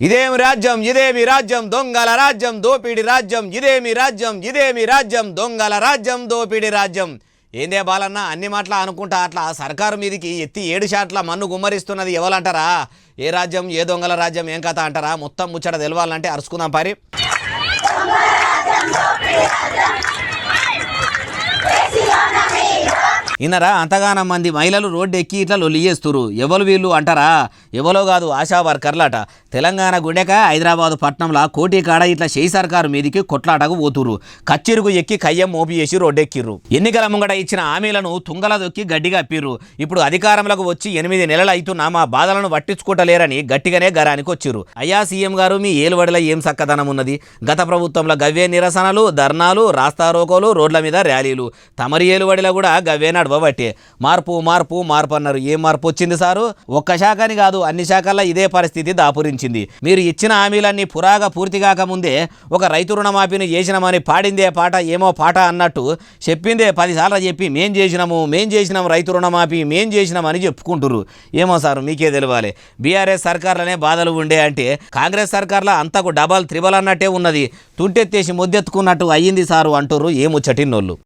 ఇదేమి రాజ్యం ఇదేమి రాజ్యం దొంగల రాజ్యం దోపిడి రాజ్యం ఇదేమి రాజ్యం ఇదేమి రాజ్యం దొంగల రాజ్యం దోపిడి రాజ్యం. ఏందే బాలన్న అన్ని మాటల అనుకుంటా అట్లా సర్కారు మీదికి ఎత్తి ఏడు షాట్ల మన్ను గుమ్మరిస్తున్నది ఎవలంటారా? ఏ రాజ్యం ఏ దొంగల రాజ్యం ఏం కథ అంటారా? మొత్తం ముచ్చట తెలవాలంటే అరుచుకుందాం పరి. ఇన్నరా అంతగానం మంది మహిళలు రోడ్డు ఎక్కి ఇట్లా లొల్లి చేస్తురు ఎవరు వీళ్ళు అంటారా? ఎవరో కాదు ఆశా వర్కర్లట. తెలంగాణ గుండెక హైదరాబాదు పట్నంలో కోటి కాడ ఇట్లా చేయి సర్కారు మీదికి కొట్లాటకు పోతురు కచ్చిరుకు ఎక్కి కయ్యం మోపి చేసి రోడ్డెక్కిర్రు. ఎన్నికల ముంగట ఇచ్చిన హామీలను తుంగల దొక్కి గడ్డిగా అప్పిర్రు. ఇప్పుడు అధికారంలోకి వచ్చి ఎనిమిది నెలలు అవుతున్నా మా బాధలను పట్టించుకోటలేరని గట్టిగానే గరానికి వచ్చిర్రు. అయ్యా సీఎం గారు మీ ఏలుబడిలో ఏం చక్కదనం ఉన్నది? గత ప్రభుత్వంలో గవ్వే నిరసనలు ధర్నాలు రాస్తారోకోలు రోడ్ల మీద ర్యాలీలు. తమరి ఏలుబడిలో కూడా గవ్వే కాబట్టి మార్పు మార్పు మార్పు అన్నారు. ఏం మార్పు వచ్చింది సారు? ఒక్క శాఖని కాదు అన్ని శాఖల్లో ఇదే పరిస్థితి దాపురించింది. మీరు ఇచ్చిన హామీలన్నీ పురాగా పూర్తి కాకముందే ఒక రైతు రుణమాఫీని చేసినామని పాడిందే పాట ఏమో పాట అన్నట్టు చెప్పిందే పదిసార్లు చెప్పి మేం చేసినాము మేం చేసినాం రైతు రుణమాఫీ మేం చేసినామని చెప్పుకుంటురు ఏమో సారు మీకే తెలియాలి బీఆర్ఎస్ సర్కార్లనే బాధలు ఉండే అంటే కాంగ్రెస్ సర్కార్లో అంతకు డబల్ త్రిబల్ అన్నట్టే ఉన్నది. తుంటెత్తేసి ముద్దెత్తుకున్నట్టు అయ్యింది సారు అంటుర్రు ఏ ముచ్చటిన్నోళ్ళు.